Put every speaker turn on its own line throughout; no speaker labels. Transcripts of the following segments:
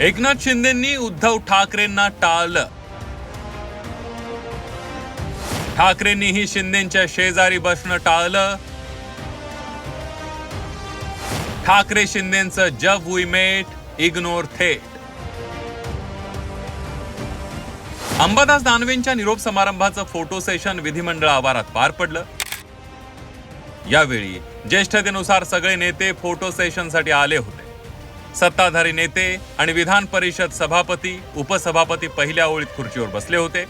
एकनाथ शिंदेंनी उद्धव ठाकरेंना टाळलं. ठाकरेंनीही शिंदेच्या शेजारी बसणं टाळलं. ठाकरे शिंदेचं जब वी मेट इग्नोर थेट. अंबादास दानवेंच्या निरोप समारंभाचं फोटो सेशन विधिमंडळ आवारात पार पडलं. यावेळी ज्येष्ठतेनुसार सगळे नेते फोटो सेशनसाठी आले होते. सत्ताधारी नेते आणि विधान परिषद सभापती उपसभापती पहिल्या ओळीत खुर्चीवर बसले होते.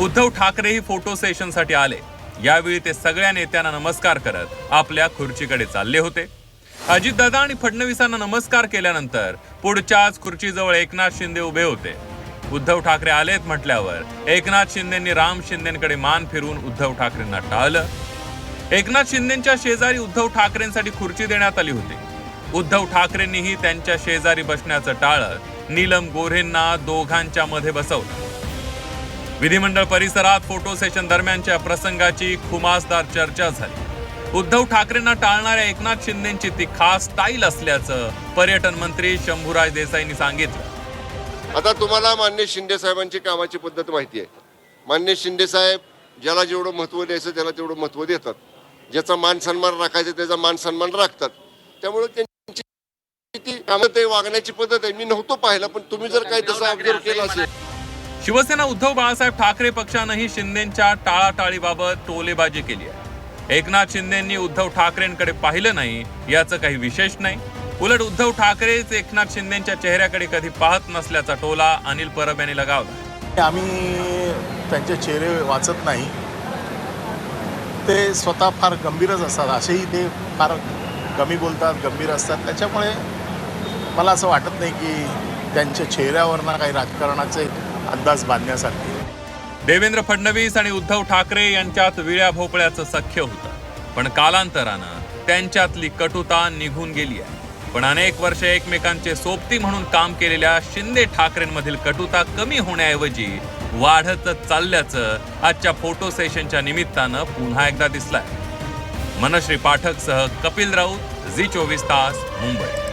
उद्धव ठाकरेही फोटो सेशनसाठी आले. यावेळी ते सगळ्या नेत्यांना नमस्कार करत आपल्या खुर्चीकडे चालले होते. अजितदादा आणि फडणवीसांना नमस्कार केल्यानंतर पुढच्याच खुर्चीजवळ एकनाथ शिंदे उभे होते. उद्धव ठाकरे आलेत म्हटल्यावर एकनाथ शिंदेंनी राम शिंदेकडे मान फिरून उद्धव ठाकरेंना टाळलं. एकनाथ शिंदेच्या शेजारी उद्धव ठाकरेंसाठी खुर्ची देण्यात आली होती. उद्धव ठाकरेंनीही त्यांच्या शेजारी बसण्याचं टाळत नीलम गोऱ्हेंना दोघांच्या मध्ये बसवलं. विधिमंडळ परिसरात फोटो सेशन दरम्यानच्या प्रसंगाची खुमासदार चर्चा झाली. उद्धव ठाकरेंना टाळणाऱ्या एकनाथ शिंदेची ती खास स्टाईल असल्याचं पर्यटन मंत्री शंभूराज देसाईंनी सांगितलं.
आता तुम्हाला मान्य शिंदे साहेबांची कामाची पद्धत माहिती आहे. मान्य शिंदे साहेब ज्याला जेवढं महत्त्व द्यायचं त्याला तेवढं महत्त्व देतात. ज्याचा मान सन्मान राखायचा त्याचा मान सन्मान राखतात. त्यामुळे ती वागण्याची पद्धत आहे. मी नव्हतो पाहिला पण तुम्ही जर काही तसं ऑब्झर्व केलं असेल.
शिवसेना उद्धव बाळासाहेब ठाकरे पक्षानंही शिंदेच्या टाळाटाळीबाबत टोलेबाजी केली आहे. एकनाथ शिंदेंनी उद्धव ठाकरेंकडे पाहिलं नाही याचं काही विशेष नाही. उलट उद्धव ठाकरेच एकनाथ शिंदेच्या चेहऱ्याकडे कधी पाहत नसल्याचा टोला अनिल परब यांनी लगावला.
आम्ही त्यांचे चेहरे वाचत नाही. ते स्वतः फार गंभीरच असतात. असेही ते फार कमी बोलतात गंभीर असतात. त्याच्यामुळे मला असं वाटत नाही की त्यांच्या चेहऱ्यावरनं काही राजकारणाचे अंदाज बांधण्यासारखे.
देवेंद्र फडणवीस आणि उद्धव ठाकरे यांच्यात विळ्या भोपळ्याचं सख्य होतं. पण कालांतरानं त्यांच्यातली कटुता निघून गेली आहे. पण अनेक वर्ष एकमेकांचे सोबती म्हणून काम केलेल्या शिंदे ठाकरेंमधील कटुता कमी होण्याऐवजी वाढत चालल्याचं आजच्या फोटो सेशनच्या निमित्तानं पुन्हा एकदा दिसलाय. मनश्री पाठकसह कपिल राऊत झी चोवीस तास मुंबई.